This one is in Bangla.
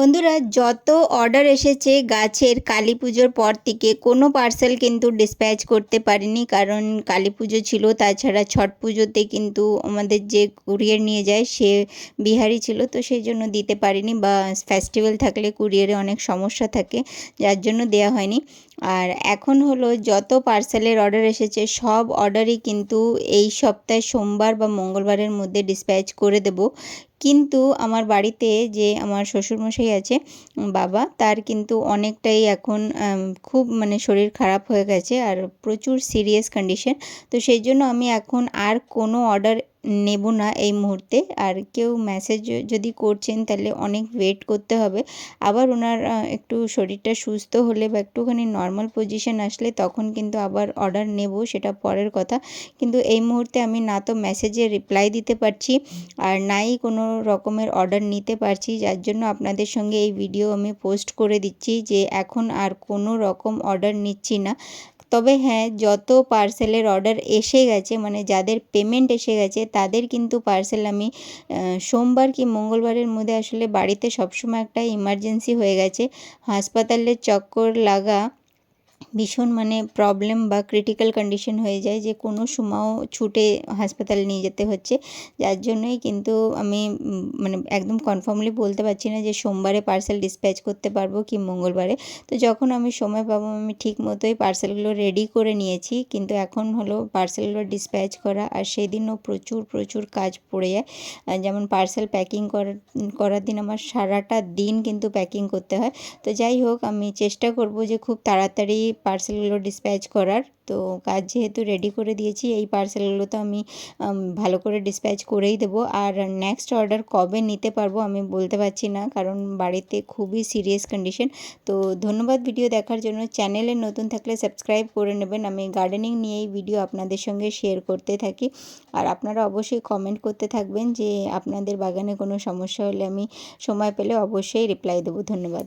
বন্ধুরা, যত অর্ডার এসেছে গাছের কালী পুজোর পর থেকে কোনো পার্সেল কিন্তু ডিসপ্যাচ করতে পারিনি। কারণ কালী পুজো ছিল, তাছাড়া ছট পুজোতে কিন্তু আমাদের যে কুরিয়ার নিয়ে যায় সে বিহারি ছিল, তো সেই জন্য দিতে পারিনি বা ফেস্টিভ্যাল থাকলে কুরিয়ারে অনেক সমস্যা থাকে, যার জন্য দেয়া হয়নি। আর এখন হলো যত পার্সেলের অর্ডার এসেছে, সব অর্ডারই কিন্তু এই সপ্তাহে সোমবার বা মঙ্গলবারের মধ্যে ডিসপ্যাচ করে দেব। কিন্তু আমার বাড়িতে যে আমার শ্বশুরমশাই আছে বাবা, তার কিন্তু অনেকটাই এখন খুব মানে শরীর খারাপ হয়ে গেছে আর প্রচুর সিরিয়াস কন্ডিশন তো সেই জন্য আমি এখন আর কোনো অর্ডার নেব না এই মুহূর্তে। আর কেউ মেসেজ যদি করছেন, তাহলে অনেক ওয়েট করতে হবে। আবার ওনার একটু শরীরটা সুস্থ হলে বা একটুখানি নর্মাল পজিশন আসলে তখন কিন্তু আবার অর্ডার নেব, সেটা পরের কথা। কিন্তু এই মুহূর্তে আমি না তো মেসেজে রিপ্লাই দিতে পারছি, আর নাই কোনো রকমের অর্ডার নিতে পারছি। যার জন্য আপনাদের সঙ্গে এই ভিডিও আমি পোস্ট করে দিচ্ছি যে এখন আর কোনো রকম অর্ডার নিচ্ছি না। তবে হ্যাঁ যত পার্সেলের অর্ডার এসে গেছে মানে যাদের পেমেন্ট এসে গেছে তাদের কিন্তু পার্সেল আমি সোমবার কি মঙ্গলবারের মধ্যে আসলে বাড়িতে সবসময় একটা ইমার্জেন্সি হয়ে গেছে। হাসপাতালের চক্কর লাগা ভীষণ মানে প্রবলেম বা ক্রিটিক্যাল কন্ডিশন হয়ে যায় যে কোনো সময়ও ছুটে হাসপাতালে নিয়ে যেতে হচ্ছে। যার জন্যই কিন্তু আমি মানে একদম কনফার্মলি বলতে পারছি না যে সোমবারে পার্সেল ডিসপ্যাচ করতে পারব কি মঙ্গলবারে। তো যখন আমি সময় পাবো, আমি ঠিক মতোই পার্সেলগুলো রেডি করে নিয়েছি। কিন্তু এখন হলো পার্সেলগুলো ডিসপ্যাচ করা আর সেই দিনও প্রচুর প্রচুর কাজ পড়ে যায়। যেমন পার্সেল প্যাকিং করার দিন আমার সারাটা দিন কিন্তু প্যাকিং করতে হয়। তো যাই হোক, আমি চেষ্টা করব যে খুব তাড়াতাড়ি পার্সেলগুলো ডিসপ্যাচ করার। তো কাজ যেহেতু রেডি করে দিয়েছি, এই পার্সেলগুলো তো আমি ভালো করে ডিসপ্যাচ করেই দেবো। আর নেক্সট অর্ডার কবে নিতে পারব আমি বলতে পারছি না, কারণ বাড়িতে খুবই সিরিয়াস কন্ডিশন তো ধন্যবাদ ভিডিও দেখার জন্য। চ্যানেলে নতুন থাকলে সাবস্ক্রাইব করে নেবেন। আমি গার্ডেনিং নিয়েই ভিডিও আপনাদের সঙ্গে শেয়ার করতে থাকি। আর আপনারা অবশ্যই কমেন্ট করতে থাকবেন যে আপনাদের বাগানে কোনো সমস্যা হলে আমি সময় পেলে অবশ্যই রিপ্লাই দেবো। ধন্যবাদ।